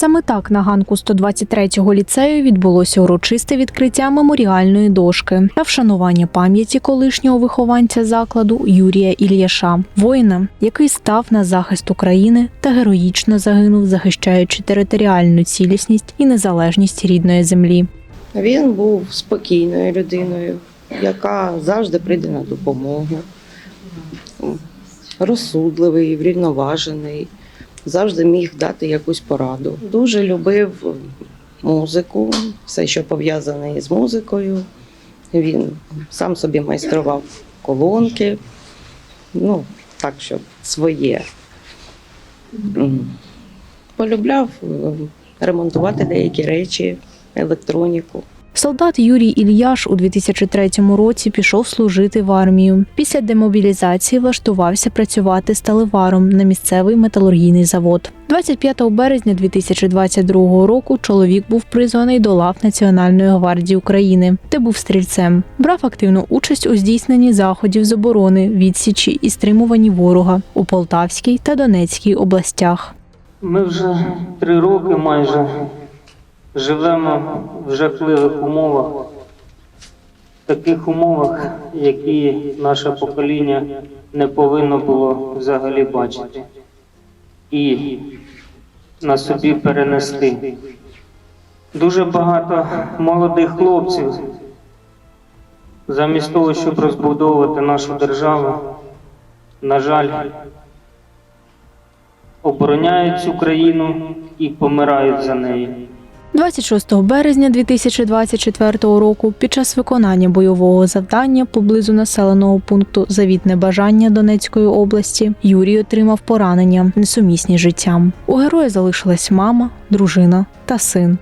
Саме так на ганку 123-го ліцею відбулося урочисте відкриття меморіальної дошки та вшанування пам'яті колишнього вихованця закладу Юрія Ільяша, воїна, який став на захист України та героїчно загинув, захищаючи територіальну цілісність і незалежність рідної землі. Він був спокійною людиною, яка завжди прийде на допомогу. Розсудливий, врівноважений, завжди міг дати якусь пораду. Дуже любив музику, все, що пов'язане з музикою. Він сам собі майстрував колонки, ну, так, щоб своє. Полюбляв е, ремонтувати деякі речі, електроніку. Солдат Юрій Ільяш у 2003 році пішов служити в армію. Після демобілізації влаштувався працювати сталеваром на місцевий металургійний завод. 25 березня 2022 року чоловік був призваний до лав Національної гвардії України, де був стрільцем. Брав активну участь у здійсненні заходів з оборони, відсічі і стримуванні ворога у Полтавській та Донецькій областях. Ми вже три роки майже живемо в жахливих умовах, в таких умовах, які наше покоління не повинно було взагалі бачити і на собі перенести. Дуже багато молодих хлопців, замість того, щоб розбудовувати нашу державу, на жаль, обороняють цю країну і помирають за неї. 26 березня 2024 року під час виконання бойового завдання поблизу населеного пункту Завітне бажання Донецької області Юрій отримав поранення, несумісні життям. У героя залишилась мама, дружина та син.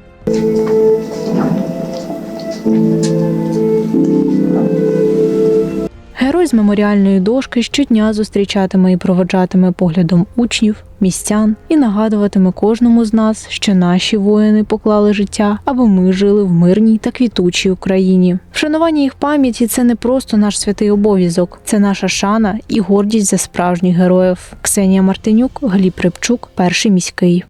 З меморіальної дошки щодня зустрічатиме і проводжатиме поглядом учнів, містян і нагадуватиме кожному з нас, що наші воїни поклали життя, аби ми жили в мирній та квітучій Україні. Вшанування їх пам'яті це не просто наш святий обов'язок, це наша шана і гордість за справжніх героїв. Ксенія Мартинюк, Гліб Рибчук, перший міський.